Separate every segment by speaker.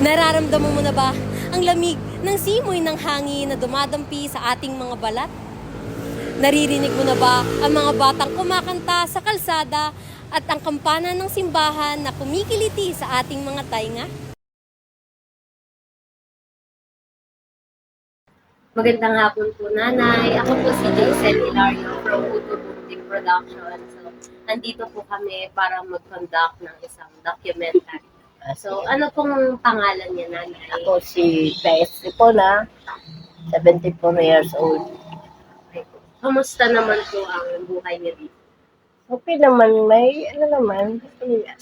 Speaker 1: Nararamdaman mo na ba ang lamig ng simoy ng hangin na dumadampi sa ating mga balat? Naririnig mo na ba ang mga batang kumakanta sa kalsada at ang kampana ng simbahan na kumikiliti sa ating mga tainga? Magandang hapon po, Nanay. Ako po si Jason Hilario from Uto Booking Production. So, nandito po kami para mag-conduct ng isang documentary. So, ano pong pangalan niya, Nanay?
Speaker 2: Ako si Beth Ripona, 74 years old.
Speaker 1: Kamusta naman po ang buhay niyo dito?
Speaker 2: Okay naman, may ano naman,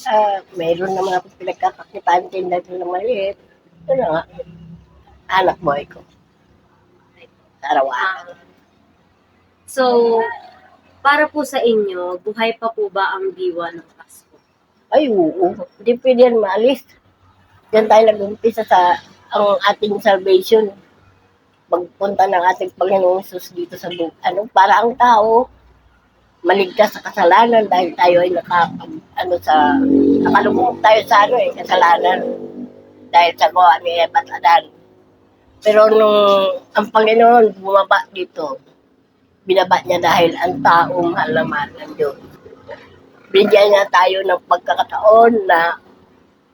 Speaker 2: uh, mayroon naman ako pinagkakakitaan tinda ng maliit. Na nga, anak boy ko. Araw-araw.
Speaker 1: Ah, so, para po sa inyo, buhay pa po ba ang diwa ng?
Speaker 2: Ay, oo. Hindi pwede yan maalis. Diyan tayo nag-umpisa sa ang ating salvation. Pagpunta ng ating Panginoong Jesus dito sa bu- ano, para ang tao maligtas sa kasalanan dahil tayo ay nakapag, ano sa, nakalugmok tayo sa ano eh, kasalanan. Dahil sa gawa ni Eva at Adan. Pero nung ang Panginoon bumaba dito, binaba niya dahil ang tao mahal na ng Diyos bigyan niya tayo ng pagkakataon na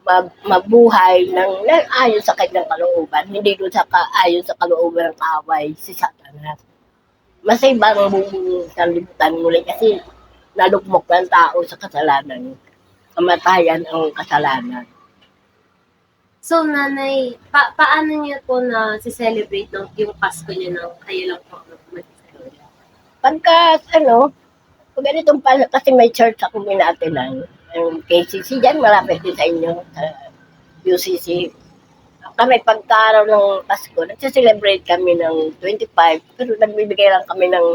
Speaker 2: mag, mabuhay ng, ng ayon sa kanyang kalooban, hindi doon sa ka, ayon sa kalooban ng kaway, si Satanas. Mas ibang buong sanlibutan muli kasi nalugmok ng tao sa kasalanan. Kamatayan ang kasalanan.
Speaker 1: So, nanay, pa paano niyo po na si-celebrate ng yung Pasko niyo nang kayo lang po mag-celebrate?
Speaker 2: Pagka, ano, ganitong pa, kasi may church ako minatilan, yung KCC dyan, malapit din sa inyo, sa UCC. Kami pagkaraw ng Pasko, nagsiselebrate kami ng 25, pero nagbibigay lang kami ng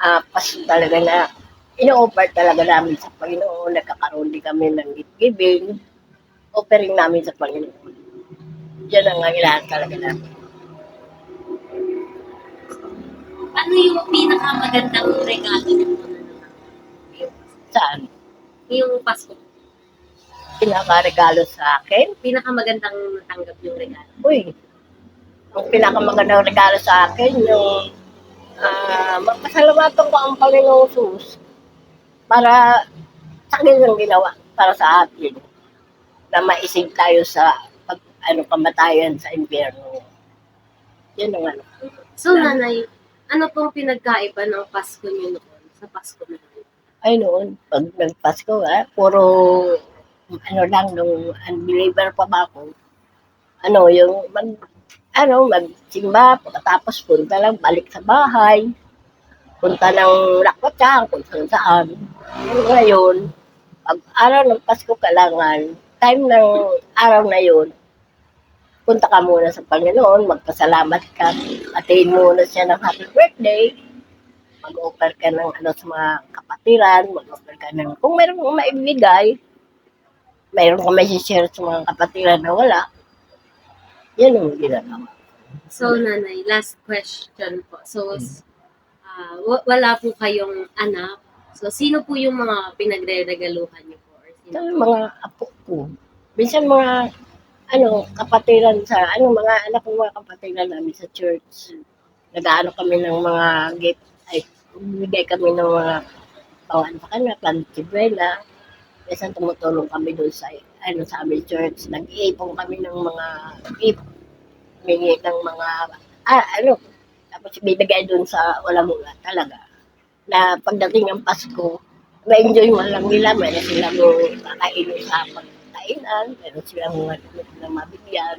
Speaker 2: uh, Pasko talaga na ino-offer talaga namin sa Panginoon, nagkakaroon din kami ng gift giving, offering namin sa Panginoon. Yan ang kailangan talaga namin.
Speaker 1: Ano yung pinakamagandang regalo naman?
Speaker 2: Saan?
Speaker 1: Yung Pasko.
Speaker 2: Pinakaregalo sa akin?
Speaker 1: Pinakamagandang natanggap yung regalo.
Speaker 2: Uy, ang pinakamagandang regalo sa akin, yung uh, magpasalamatan ko ang Panginoong Sus para sa akin ang ginawa para sa atin na maisig tayo sa pag, ano, kamatayan sa impyerno. Yan ang ano.
Speaker 1: So, nanay, ano pong pinagkaiba ng Pasko niyo noon sa Pasko ngayon?
Speaker 2: Ay noon, pag nagpasko ha, puro ano lang, nung unbeliever pa ba ako, ano, yung mag, ano, magsimba, pagkatapos punta lang, balik sa bahay, punta ng lakwatsa, kung saan saan. Pero ngayon, pag araw ng Pasko kailangan, time ng araw na yun, punta ka muna sa Panginoon, magpasalamat ka, atiin muna siya ng happy birthday, mag-offer ka ng ano sa mga kapatiran, mag-offer ka ng, kung meron kang maibigay, mayroon ka may share sa mga kapatiran na wala, yan ang ginagawa.
Speaker 1: So, nanay, last question po. So, wa- wala po kayong anak. So, sino po yung mga pinagre-regaluhan niyo po? Or sino
Speaker 2: Ito mga apo ko. Minsan mga ano, kapatiran sa, ano, mga anak ng mga kapatiran namin sa church. Nag-ano kami ng mga gift, ay, bigay kami ng mga pang sa kanila, plantibela. Minsan tumutulong kami doon sa, ano, sa aming church. Nag-iipon kami ng mga gift. Mingi ng mga, ah, ano, tapos bibigay doon sa walang mula talaga. Na pagdating ng Pasko, ma-enjoy mo lang nila, meron silang kakainin sa pagkainan, meron silang mga na mabigyan,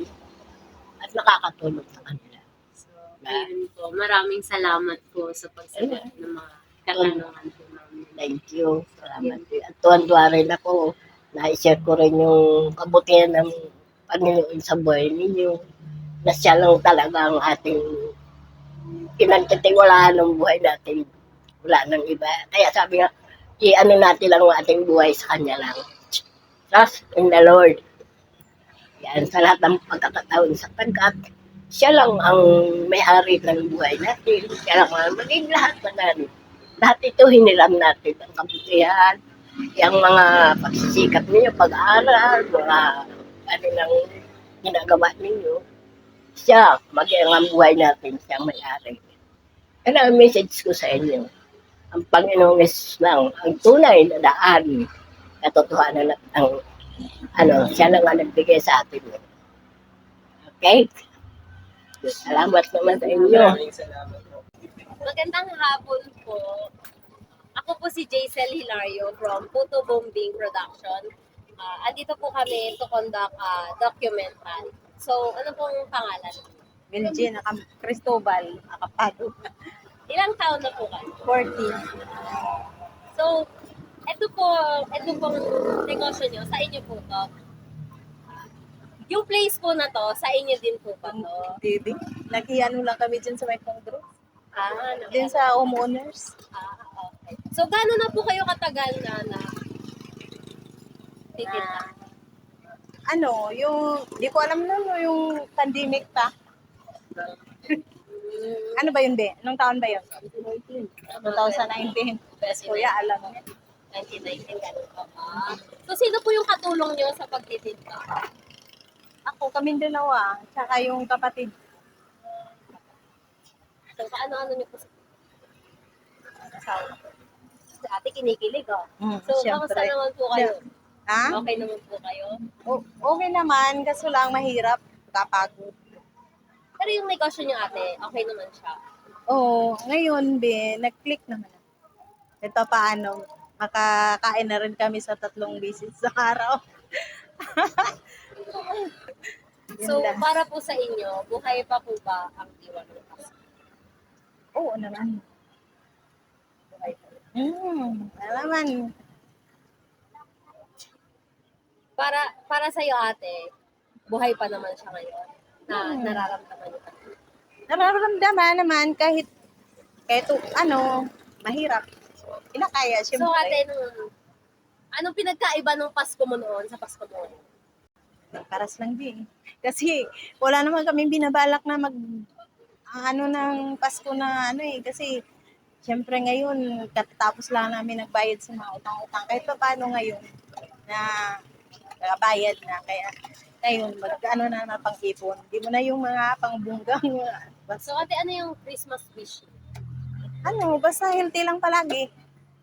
Speaker 2: at nakakatulong sa kanila.
Speaker 1: So, ayun po. Maraming salamat po sa pagsagot ng mga katanungan po.
Speaker 2: Thank you. Salamat. At tuwan-tuwa rin ako. Na-share ko rin yung kabutihan ng Panginoon sa buhay ninyo. Na siya lang talaga ang ating pinagtitiwalaan ng buhay natin. Wala nang iba. Kaya sabi nga, i-ano natin lang ang ating buhay sa Kanya lang. Trust in the Lord. Yan, sa lahat ng pagkakataon sa pagkat siya lang ang may-ari ng buhay natin. Siya lang ang maging lahat na natin. Lahat ito hiniram natin ang kabutihan, yung mga pagsisikap niyo, pag-aaral, mga ano lang, ginagawa ninyo, siya, mag-iang ang buhay natin, siya ang may-ari. Yan ang message ko sa inyo. Ang Panginoong Jesus lang, ang tunay na daan, katotohanan at ang ano, siya lang ang nagbigay sa atin. Okay? Salamat naman sa inyo.
Speaker 3: Maraming salamat.
Speaker 1: Magandang hapon po. Ako po si Jaisel Hilario from Puto Bombing Production. Ah, andito po kami to conduct a documentary. So, ano pong pangalan?
Speaker 4: Virgin, naka Cristobal, nakapagod.
Speaker 1: Ilang taon na po kayo?
Speaker 4: 40.
Speaker 1: So, ito po, ito pong negosyo nyo, sa inyo po to. Yung place po na to, sa inyo din po ba to?
Speaker 4: Baby. Nag-ano lang kami dyan sa may Congro.
Speaker 1: Ah, naka-
Speaker 4: sa homeowners.
Speaker 1: ah, okay. So, gano'n na po kayo katagal na na titinda?
Speaker 4: Ano, yung, di ko alam na, no, yung pandemic pa. ano ba yun, Be? Anong taon ba yun? 2019. Best kuya, alam mo.
Speaker 1: 1919, ganun po. Ah. So, sino po yung katulong nyo sa pagtitinda?
Speaker 4: Ako, kaming dalawa. Tsaka yung kapatid.
Speaker 1: So, paano-ano nyo po sa asawa? Si ate kinikilig, oh.
Speaker 4: Mm,
Speaker 1: So,
Speaker 4: syempre.
Speaker 1: kamusta naman po kayo?
Speaker 4: Ha?
Speaker 1: Okay naman po kayo?
Speaker 4: O- okay naman, kaso lang mahirap. Kapagod.
Speaker 1: Pero yung negosyo nyo, ate, okay naman siya.
Speaker 4: Oo, ngayon, Be, nag-click naman. Ito paano, makakain na rin kami sa tatlong bisis sa araw. Yun
Speaker 1: So,
Speaker 4: lang.
Speaker 1: para po sa inyo, buhay pa po ba ang ng Pasko?
Speaker 4: Oo naman. Hmm, alaman.
Speaker 1: Para, para sa iyo, ate, buhay pa naman siya ngayon na
Speaker 4: Hmm.
Speaker 1: nararamdaman niyo.
Speaker 4: Nararamdaman naman kahit, kahit ano, mahirap. Inakaya, syempre.
Speaker 1: So, ate, nung, anong pinagkaiba ng Pasko mo noon sa Pasko mo?
Speaker 4: Paras lang din. Kasi wala naman kami binabalak na mag ang ano ng Pasko na ano eh. Kasi syempre ngayon, katatapos lang namin nagbayad sa mga utang-utang. Kahit pa paano ngayon na nakabayad na. Kaya ngayon, mag ano na na pang-ipon. Hindi mo na yung mga pangbunggang basta,
Speaker 1: So, ate, ano yung Christmas wish?
Speaker 4: ano, basta healthy lang palagi.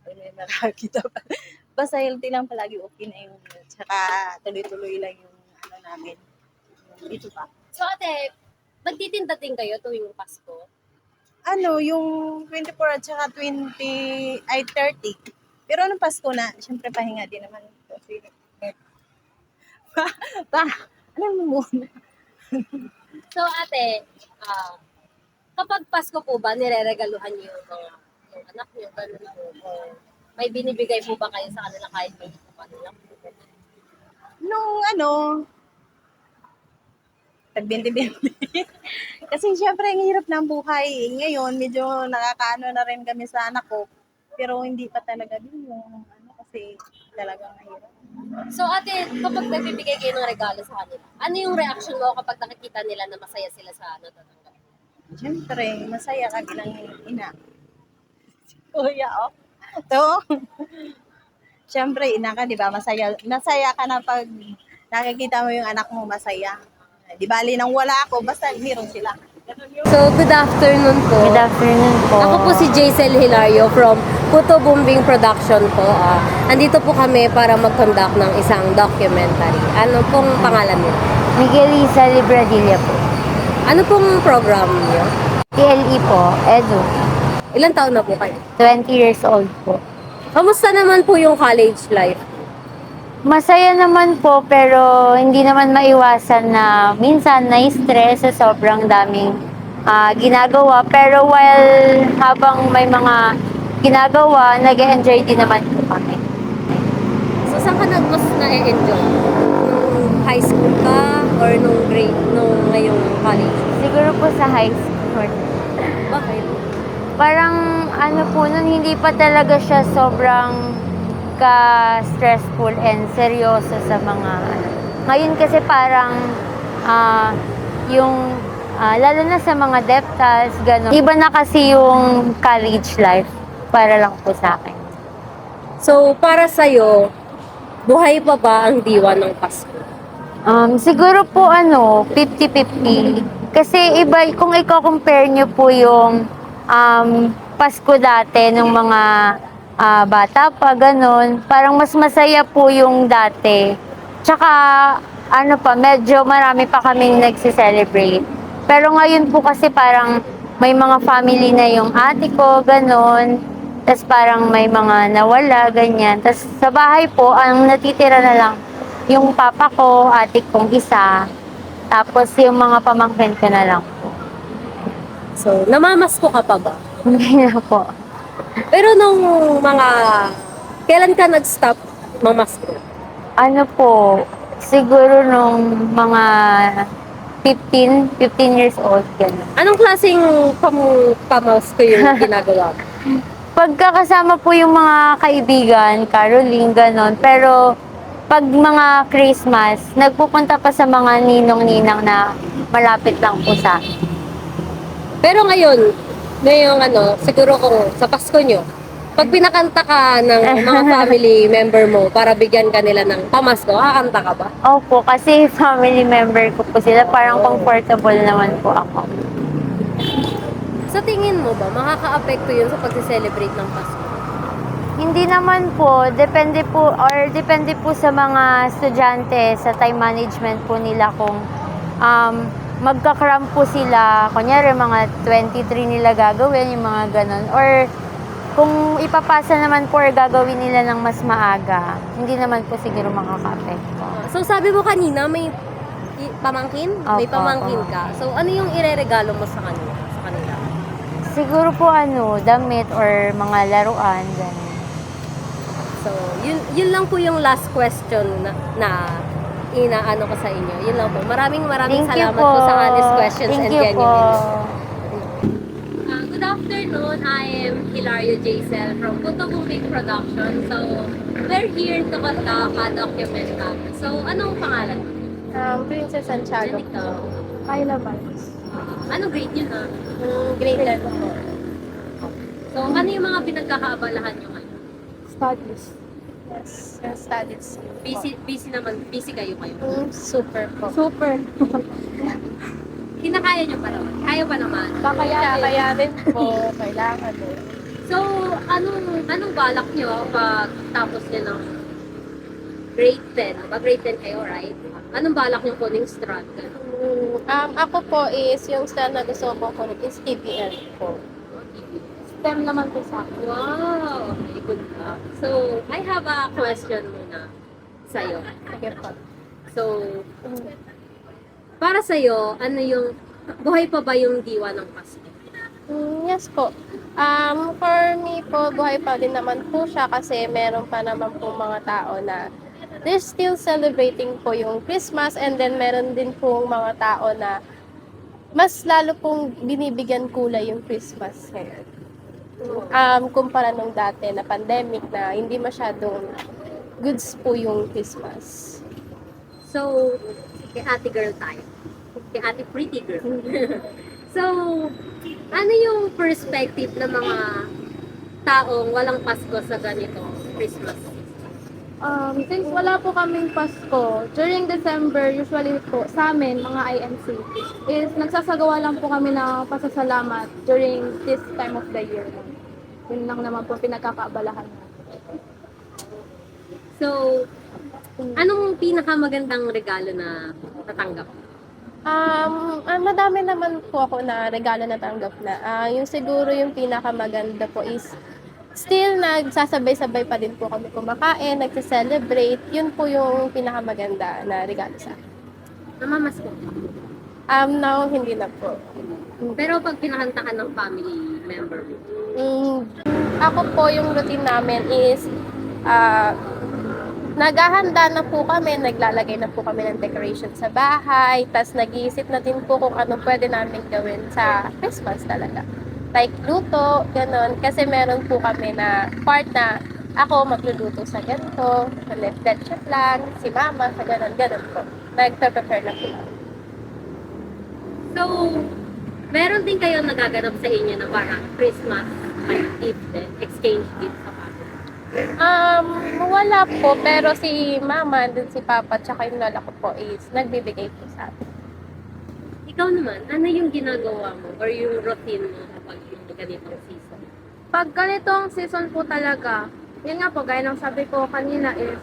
Speaker 4: Ay, may nakakita pa. Basta healthy lang palagi, okay na yung Tsaka tuloy-tuloy lang yung ano namin. Dito pa.
Speaker 1: So, ate, nagtitinda din kayo tuwing Pasko?
Speaker 4: ano, yung 24 at saka 20, ay 30. Pero nung Pasko na, syempre pahinga din naman. Kasi, pa, pa, alam mo muna.
Speaker 1: So, ate, ah, kapag Pasko po ba, nireregaluhan niyo yung mga yung anak niyo, ganun po, o may binibigay po ba kayo sa kanila kahit may po kanila?
Speaker 4: Nung ano, tagbinti-binti. Kasi syempre, ang hirap ng buhay. Ngayon, medyo nakakaano na rin kami sa anak ko. Pero hindi pa talaga din yung ano, kasi talagang mahirap.
Speaker 1: So, ate, kapag nagbibigay kayo ng regalo sa kanila, ano yung reaction mo kapag nakikita nila na masaya sila sa natatanggap?
Speaker 4: Siyempre, masaya ka bilang ina. Kuya, oh. To. Siyempre, ina ka, di ba? Masaya, masaya ka na pag nakikita mo yung anak mo masaya. Di bali nang wala ako, basta meron sila.
Speaker 1: So, good afternoon po.
Speaker 5: Good afternoon po.
Speaker 1: Ako po si Jaisel Hilario from Puto Bombing Production po. Ah, andito po kami para mag-conduct ng isang documentary. Ano pong pangalan niyo?
Speaker 5: Miguelisa Libradilla po.
Speaker 1: Ano pong program niyo?
Speaker 5: TLE po, Edu.
Speaker 1: Ilan taon na po kayo?
Speaker 5: 20 years old po.
Speaker 1: Kamusta naman po yung college life?
Speaker 5: Masaya naman po pero hindi naman maiwasan na minsan na-stress sa sobrang daming ah, ginagawa. Pero while habang may mga ginagawa, nag enjoy din naman po kami.
Speaker 1: So, saan ka nag mas na-enjoy? Nung high school ka or nung grade, nung ngayong college?
Speaker 5: Siguro po sa high school.
Speaker 1: Bakit?
Speaker 5: Parang ano po nun, hindi pa talaga siya sobrang ka-stressful and seryoso sa mga ano. Ngayon kasi parang ah, yung ah, lalo na sa mga deptals, gano'n. Iba na kasi yung college life para lang po sa akin.
Speaker 1: So, para sa'yo, buhay pa ba ang diwa ng Pasko?
Speaker 5: Um, siguro po ano, 50-50. Kasi iba, kung i-compare nyo po yung um, Pasko dati ng mga ah, bata pa, ganun, parang mas masaya po yung dati. Tsaka, ano pa, medyo marami pa kaming nagsi-celebrate. Pero ngayon po kasi parang may mga family na yung ate ko, ganun. Tapos parang may mga nawala, ganyan. Tapos sa bahay po, ang natitira na lang yung papa ko, ate kong isa, tapos yung mga pamangkin ko na lang po.
Speaker 1: So, namamasko ka pa ba?
Speaker 5: Hindi na po.
Speaker 1: Pero nung mga... Kailan ka nag-stop mamasko?
Speaker 5: Ano po, siguro nung mga 15, 15 years old, gano'n.
Speaker 1: Anong klaseng pam pamasko yung ginagawa mo?
Speaker 5: Pagkakasama po yung mga kaibigan, caroling, gano'n. Pero pag mga Christmas, nagpupunta pa sa mga ninong-ninang na malapit lang po sa.
Speaker 1: Pero ngayon, ngayong ano, siguro kung sa Pasko nyo, pag pinakanta ka ng mga family member mo para bigyan ka nila ng pamasko, kakanta ka ba?
Speaker 5: Opo, kasi family member ko po sila. Parang comfortable naman po ako.
Speaker 1: Sa tingin mo ba, makaka-apekto yun sa pag-celebrate ng Pasko?
Speaker 5: Hindi naman po, depende po or depende po sa mga estudyante sa time management po nila kung um, magkakram po sila, kunyari mga 23 nila gagawin, yung mga ganun. Or kung ipapasa naman po or gagawin nila ng mas maaga, hindi naman po siguro makaka-apekto.
Speaker 1: So sabi mo kanina, may i- pamangkin? may
Speaker 5: Opo,
Speaker 1: pamangkin
Speaker 5: opo.
Speaker 1: ka. So ano yung ireregalo mo sa kanila? Sa kanila?
Speaker 5: Siguro po ano, damit or mga laruan, ganun.
Speaker 1: So, yun, yun lang po yung last question na, na inaano ko sa inyo. Yun lang po. Maraming maraming
Speaker 5: Thank
Speaker 1: salamat
Speaker 5: po.
Speaker 1: po. sa honest questions
Speaker 5: Thank
Speaker 1: and
Speaker 5: you
Speaker 1: genuine
Speaker 5: po.
Speaker 1: Uh, good afternoon. I am Hilario Jaisel from Kutubumbing Production. So, we're here to conduct a documentary. So, anong pangalan?
Speaker 6: Um, Princess Santiago.
Speaker 1: Ikaw.
Speaker 6: Kyla Vibes.
Speaker 1: Anong grade yun na?
Speaker 6: Mm, grade 11 po.
Speaker 1: So, ano yung mga pinagkakaabalahan nyo ngayon?
Speaker 6: Studies. Yes, yung studies.
Speaker 1: Busy, busy naman. Busy kayo kayo.
Speaker 6: Mm, super po. Super.
Speaker 1: Kinakaya nyo pa naman. Kaya pa naman.
Speaker 6: Kakayanin. Kakayanin po. Kailangan eh.
Speaker 1: So, anong anong balak nyo pag tapos nyo ng grade 10? Ba grade 10 kayo, right? Anong balak nyo po ng strat?
Speaker 6: Mm, um, ako po is yung stand na gusto ko po is TBL po. STEM naman po sa akin.
Speaker 1: Wow! Okay, good. So, I have a question muna sa'yo.
Speaker 6: Sige po.
Speaker 1: So, para sa'yo, ano yung, buhay pa ba yung diwa ng Pasko?
Speaker 6: Mm, yes po. Um, for me po, buhay pa din naman po siya kasi meron pa naman po mga tao na they're still celebrating po yung Christmas and then meron din po mga tao na mas lalo pong binibigyan kulay yung Christmas ngayon. Um, kumpara nung dati na pandemic na hindi masyadong goods po yung Christmas.
Speaker 1: So, kay ate girl tayo. Kay ate pretty girl. so, ano yung perspective ng mga taong walang Pasko sa ganito Christmas?
Speaker 3: Um, since wala po kaming Pasko, during December, usually po sa amin, mga IMC, is nagsasagawa lang po kami ng pasasalamat during this time of the year. Yun lang naman po pinagkakaabalahan.
Speaker 1: So, anong pinakamagandang regalo na natanggap?
Speaker 6: Um, ah, madami naman po ako na regalo na tanggap na. Ah, yung siguro yung pinakamaganda po is still nagsasabay-sabay pa din po kami kumakain, nagse-celebrate. Yun po yung pinakamaganda na regalo sa akin.
Speaker 1: Namamas ko.
Speaker 6: Um, now, hindi na po.
Speaker 1: Pero pag pinakanta ka ng family member mo,
Speaker 6: Mm, ako po, yung routine namin is ah, naghahanda na po kami, naglalagay na po kami ng decoration sa bahay, tas nag-iisip na din po kung ano pwede namin gawin sa Christmas talaga. Like luto, ganun. Kasi meron po kami na part na ako magluluto sa ganito, sa left chef lang, si mama sa ganun, ganun po. Nagpe-prepare na po.
Speaker 1: So, meron din kayo nagaganap sa inyo na parang Christmas gift din, exchange gift sa family.
Speaker 6: Um, wala po, pero si mama, dun si papa, tsaka yung lola ko po is nagbibigay po sa akin.
Speaker 1: Ikaw naman, ano yung ginagawa mo or yung routine mo kapag ganitong season?
Speaker 3: Pag ganitong season po talaga, yun nga po, gaya ng sabi ko kanina is,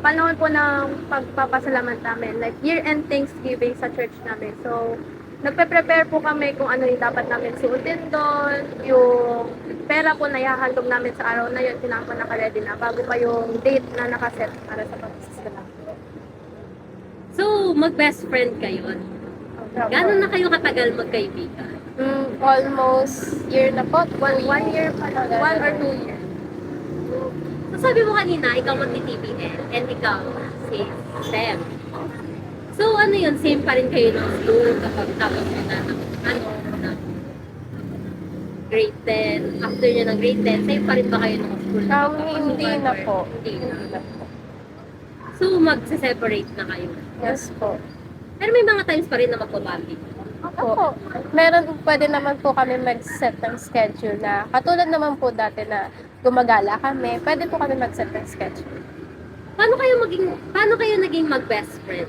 Speaker 3: panahon po ng pagpapasalamat namin, like year-end Thanksgiving sa church namin. So, nagpe-prepare po kami kung ano yung dapat namin suotin doon, yung pera po na ihahandog namin sa araw na yun, po naka-ready na bago pa yung date na nakaset para sa pagsasalamatan.
Speaker 1: So, mag-best friend kayo. Gano'n na kayo katagal magkaibigan?
Speaker 6: Mm, almost year na po.
Speaker 3: One, one year pa lang, one or two years.
Speaker 1: So, sabi mo kanina, ikaw magti-TBL and ikaw si Sam. So, ano yun? Same pa rin kayo ng school kapag tapos mo na ng, ano, ng grade 10. After nyo ng grade 10, same pa rin ba kayo ng school?
Speaker 6: Um, hindi na po.
Speaker 1: Hindi na.
Speaker 6: Hindi na po.
Speaker 1: So, magse-separate na kayo.
Speaker 6: Yes po.
Speaker 1: Pero may mga times pa rin na magpabati.
Speaker 6: Opo. Meron, pwede naman po kami mag-set ng schedule na, katulad naman po dati na gumagala kami, pwede po kami mag-set ng schedule.
Speaker 1: Paano kayo maging, paano kayo naging mag-best friend?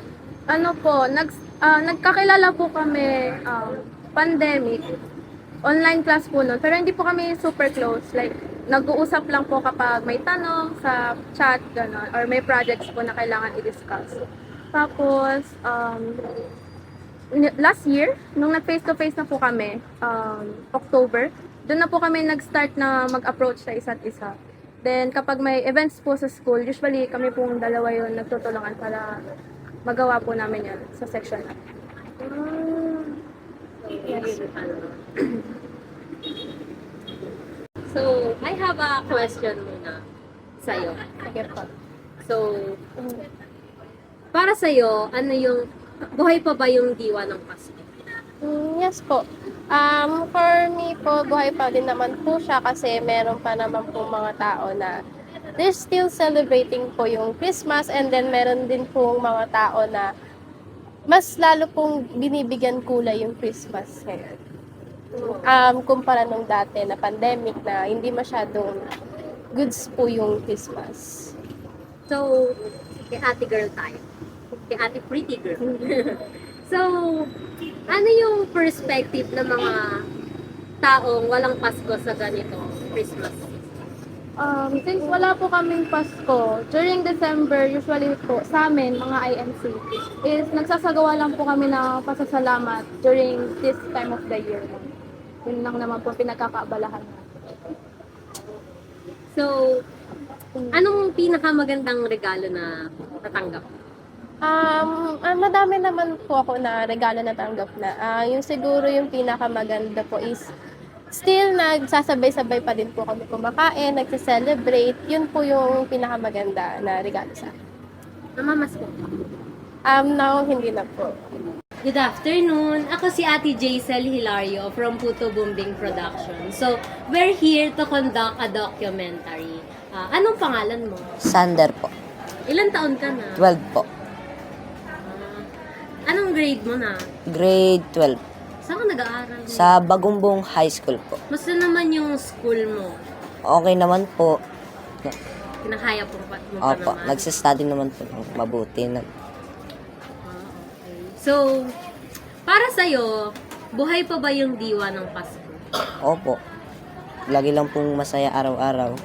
Speaker 3: ano po, nag, ah, nagkakilala po kami um, pandemic. Online class po nun. Pero hindi po kami super close. Like, nag-uusap lang po kapag may tanong sa chat, gano'n. Or may projects po na kailangan i-discuss. Tapos, um, last year, nung nag-face-to-face na po kami, um, October, doon na po kami nag-start na mag-approach sa isa't isa. Then, kapag may events po sa school, usually kami pong dalawa yun nagtutulungan para magawa po namin yan sa section namin.
Speaker 1: Yes. So, I have a question muna sa'yo.
Speaker 6: Sige po.
Speaker 1: So, para sa'yo, ano yung, buhay pa ba yung diwa ng Pasko?
Speaker 6: Mm, yes po. Um, for me po, buhay pa din naman po siya kasi meron pa naman po mga tao na they're still celebrating po yung Christmas and then meron din po mga tao na mas lalo pong binibigyan kulay yung Christmas ngayon. Um, kumpara nung dati na pandemic na hindi masyadong goods po yung Christmas.
Speaker 1: So, kay ate girl tayo. Kay ate pretty girl. so, ano yung perspective ng mga taong walang Pasko sa ganito Christmas?
Speaker 3: Um, since wala po kaming Pasko, during December, usually po sa amin, mga INC, is nagsasagawa lang po kami ng pasasalamat during this time of the year. Yun lang naman po pinagkakaabalahan.
Speaker 1: So, anong pinakamagandang regalo na natanggap?
Speaker 6: Um, ah, madami naman po ako na regalo na tanggap na. Ah, yung siguro yung pinakamaganda po is still nagsasabay-sabay pa din po kami kumakain, nagse-celebrate. Yun po yung pinakamaganda na regalo sa akin.
Speaker 1: Namamas ko.
Speaker 6: Um, now, hindi na po.
Speaker 1: Good afternoon. Ako si Ate Jaisel Hilario from Puto Bumbing Production. So, we're here to conduct a documentary. Ah, anong pangalan mo?
Speaker 7: Sander po.
Speaker 1: Ilan taon ka na?
Speaker 7: 12 po.
Speaker 1: Anong grade mo na?
Speaker 7: Grade 12.
Speaker 1: Saan ka nag-aaral?
Speaker 7: Sa Bagumbong High School po.
Speaker 1: Musta naman yung school mo?
Speaker 7: Okay naman po.
Speaker 1: Kinakaya po pa, mo pa
Speaker 7: Opo,
Speaker 1: naman?
Speaker 7: nagsistudy naman po ng mabuti. Nag-
Speaker 1: Ah, okay. So, para sa'yo, buhay pa ba yung diwa ng Pasko?
Speaker 7: Opo. Lagi lang pong masaya araw-araw.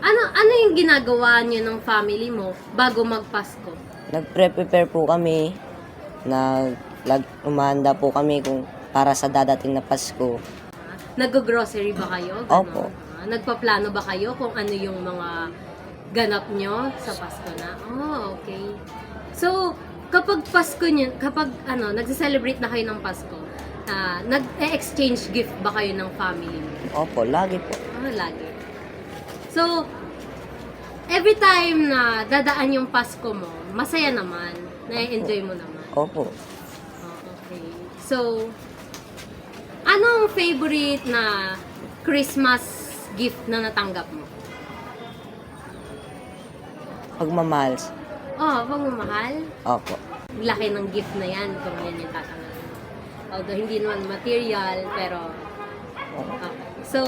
Speaker 1: Ano ano yung ginagawa niyo ng family mo bago magpasko?
Speaker 7: Nagpre-prepare po kami. Nag lag, umahanda po kami kung para sa dadating na Pasko.
Speaker 1: Nag-grocery ba kayo? Ganon.
Speaker 7: Opo.
Speaker 1: Ah, Nagpaplano ba kayo kung ano yung mga ganap nyo sa Pasko na? Oh, okay. So, kapag Pasko nyo, kapag ano, nagse-celebrate na kayo ng Pasko, ah, nag-exchange gift ba kayo ng family mo?
Speaker 7: Opo, lagi po.
Speaker 1: Ah, lagi. So, every time na dadaan yung Pasko mo, masaya naman. Na-enjoy mo naman.
Speaker 7: Opo.
Speaker 1: Okay. So, anong favorite na Christmas gift na natanggap mo?
Speaker 7: Pagmamahal.
Speaker 1: Oh, pagmamahal?
Speaker 7: Opo.
Speaker 1: Laki ng gift na yan kung yan yung tatanggap. Although hindi naman material, pero... Okay. So,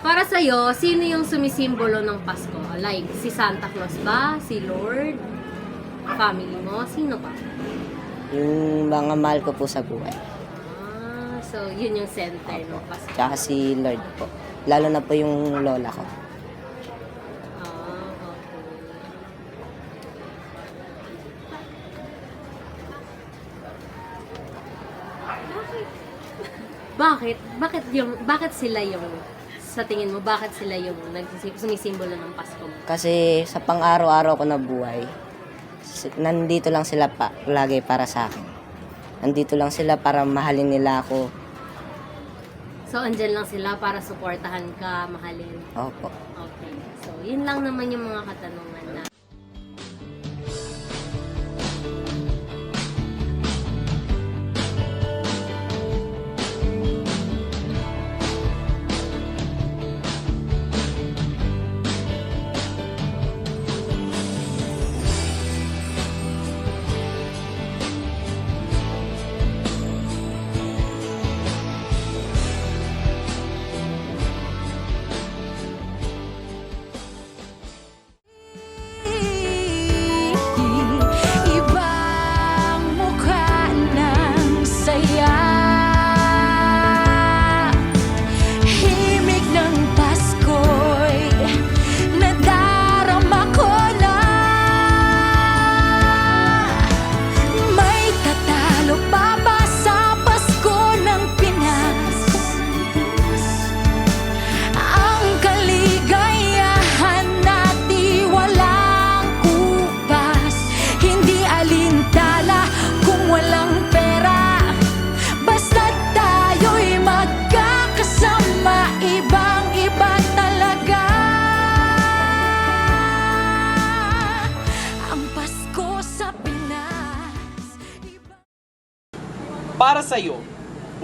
Speaker 1: Para sa'yo, sino yung sumisimbolo ng Pasko? Like, si Santa Claus ba? Si Lord? Family mo? Sino pa?
Speaker 7: Yung mga mahal ko po sa buhay.
Speaker 1: Ah, so, yun yung center ng Pasko.
Speaker 7: Tsaka si Lord po. Lalo na po yung lola ko.
Speaker 1: Ah, okay. Bakit? Bakit yung bakit sila yung sa tingin mo bakit sila yung nagsisi- sumisimbolo ng Pasko?
Speaker 7: Kasi sa pang-araw-araw ko na buhay, nandito lang sila pa, lagi para sa akin. Nandito lang sila para mahalin nila ako.
Speaker 1: So andyan lang sila para suportahan ka, mahalin.
Speaker 7: Opo.
Speaker 1: Okay. So yun lang naman yung mga katanungan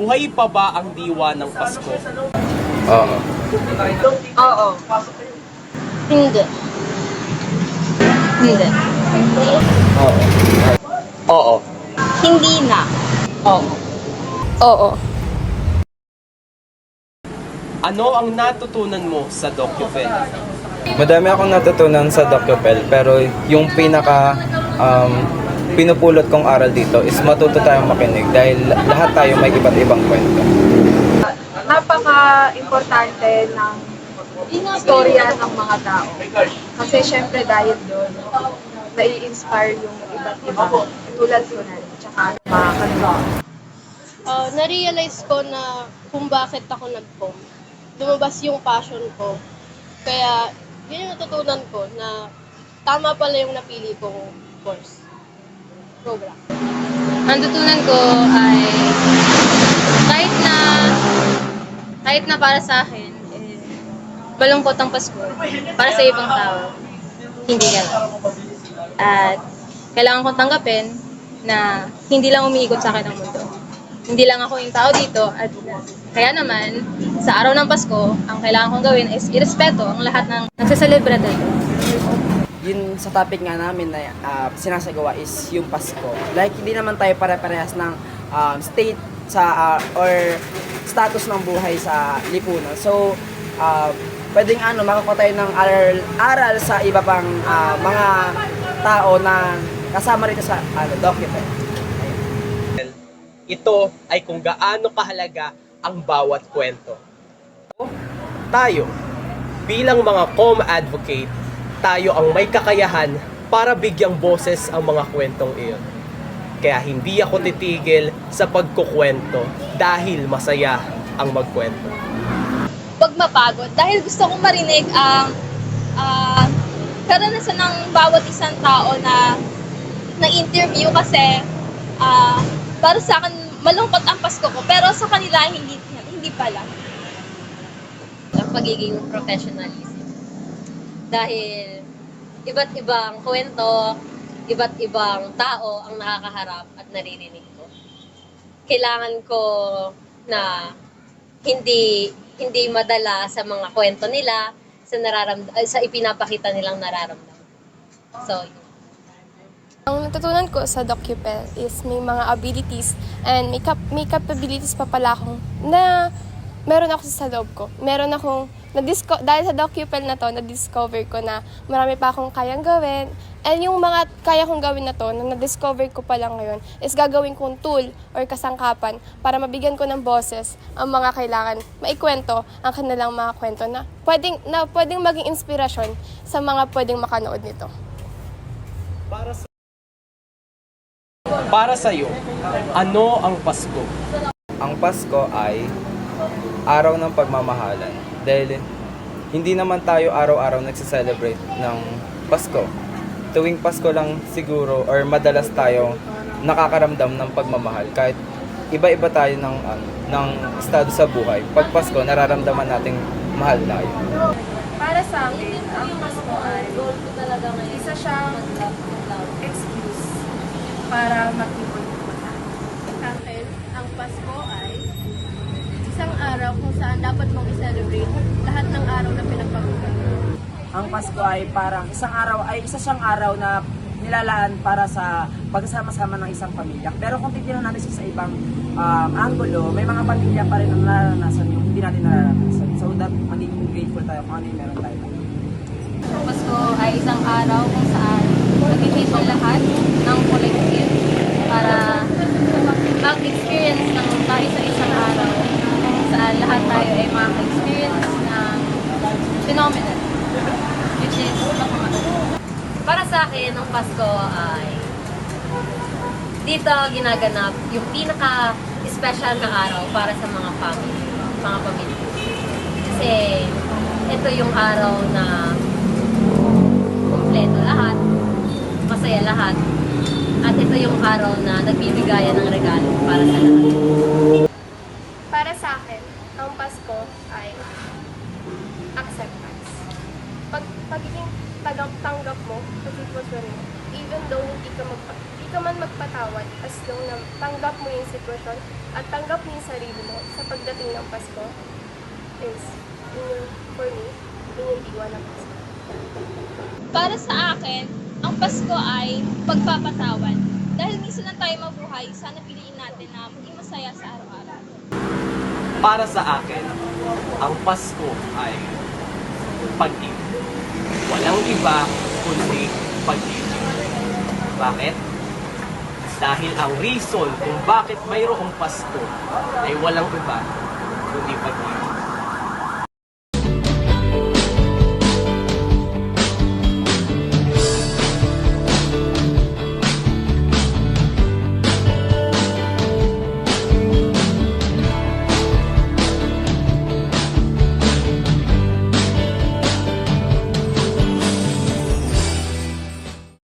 Speaker 8: buhay pa ba ang diwa ng Pasko?
Speaker 9: Oo.
Speaker 4: Oo.
Speaker 6: Hindi. Hindi.
Speaker 9: Oo. Oo.
Speaker 6: Hindi na. Oo. Oo.
Speaker 8: Ano ang natutunan mo sa DocuFel?
Speaker 9: Madami akong natutunan sa DocuPel pero yung pinaka um, pinupulot kong aral dito is matuto tayong makinig dahil lahat tayo may iba't ibang kwento.
Speaker 3: Napaka-importante ng istorya ng mga tao. Kasi syempre dahil doon, nai-inspire yung iba't iba. Tulad ko na rin, tsaka mga kanila.
Speaker 6: Uh, na-realize ko na kung bakit ako nag-pom. Lumabas yung passion ko. Kaya, yun yung natutunan ko na tama pala yung napili kong course. Program.
Speaker 10: ang tutunan ko ay kahit na kahit na para sa akin eh, malungkot ang Pasko. Para sa ibang tao hindi ganun at kailangan kong tanggapin na hindi lang umiikot sa akin ang mundo. Hindi lang ako yung tao dito at kaya naman sa araw ng Pasko ang kailangan kong gawin is irespeto ang lahat ng nagsaselebrate dito
Speaker 11: yun sa topic nga namin na ah, sinasagawa is yung Pasko. Like, hindi naman tayo pare-parehas ng um, state sa ah, or status ng buhay sa lipunan. So, ah, pwedeng ano, makakuha tayo ng aral, aral sa iba pang ah, mga tao na kasama rito sa ano, document.
Speaker 8: Ito ay kung gaano kahalaga ang bawat kwento. Tayo, bilang mga com advocate, tayo ang may kakayahan para bigyang boses ang mga kwentong iyon. Kaya hindi ako titigil sa pagkukwento dahil masaya ang magkwento.
Speaker 3: Huwag mapagod dahil gusto kong marinig ang ah, karanasan ng bawat isang tao na na-interview kasi ah, para sa akin malungkot ang Pasko ko pero sa kanila hindi hindi pala.
Speaker 1: ang pagiging professionalism. Dahil iba't ibang kwento, iba't ibang tao ang nakakaharap at naririnig ko. Kailangan ko na hindi hindi madala sa mga kwento nila, sa nararamd sa ipinapakita nilang nararamdaman. So, yun.
Speaker 3: Ang natutunan ko sa DocuPel is may mga abilities and may, cap- may capabilities pa pala akong na
Speaker 12: meron ako sa loob ko. Meron akong, na-disco- dahil sa docupel na to, na-discover ko na marami pa akong kayang gawin. And yung mga kaya kong gawin na to, na na-discover ko pa lang ngayon, is gagawin kong tool or kasangkapan para mabigyan ko ng boses ang mga kailangan maikwento ang kanilang mga kwento na pwedeng, na pwedeng maging inspirasyon sa mga pwedeng makanood nito.
Speaker 8: Para sa Para sa iyo, ano ang Pasko?
Speaker 9: Ang Pasko ay araw ng pagmamahalan. Dahil hindi naman tayo araw-araw nagsiselebrate ng Pasko. Tuwing Pasko lang siguro or madalas tayo nakakaramdam ng pagmamahal kahit iba-iba tayo ng ano, ng estado sa buhay. Pag Pasko, nararamdaman nating mahal tayo.
Speaker 13: Para sa akin, ang Pasko ay isa siyang excuse para mag-ipon
Speaker 10: Sa akin, ang Pasko isang araw kung saan dapat mong i-celebrate lahat ng araw na pinagpagutan mo.
Speaker 11: Ang Pasko ay parang isang araw, ay isa siyang araw na nilalaan para sa pagsasama-sama ng isang pamilya. Pero kung titignan natin siya sa ibang um, angulo, may mga pamilya pa rin na nararanasan yung hindi natin nararanasan. So that magiging grateful tayo kung ano yung meron tayo.
Speaker 10: Ang Pasko ay isang araw kung saan magkikita lahat ng collective para mag-experience ng tayo sa isang araw saan lahat tayo ay maka-experience ng phenomenon which is.
Speaker 1: Para sa akin, ang Pasko ay dito ginaganap yung pinaka-special na araw para sa mga family, mga pamilya. Kasi ito yung araw na kumpleto lahat, masaya lahat, at ito yung araw na nagbibigayan ng regalo para sa lahat.
Speaker 13: Para sa akin, ang Pasko ay acceptance. Pag, pagiging tagang tanggap mo sa sitwasyon mo, even though hindi ka, magpa, hindi ka man na tanggap mo yung sitwasyon at tanggap mo yung sarili mo sa pagdating ng Pasko, is, yun yung, for me, yun yung diwa ng Pasko.
Speaker 10: Para sa akin, ang Pasko ay pagpapatawad. Dahil minsan lang tayo mabuhay, sana piliin natin na maging masaya sa araw-araw.
Speaker 8: Para sa akin, ang Pasko ay pag-ibig. Walang iba kundi pag-ibig. Bakit? Dahil ang reason kung bakit mayroong Pasko ay walang iba kundi pag-ibig.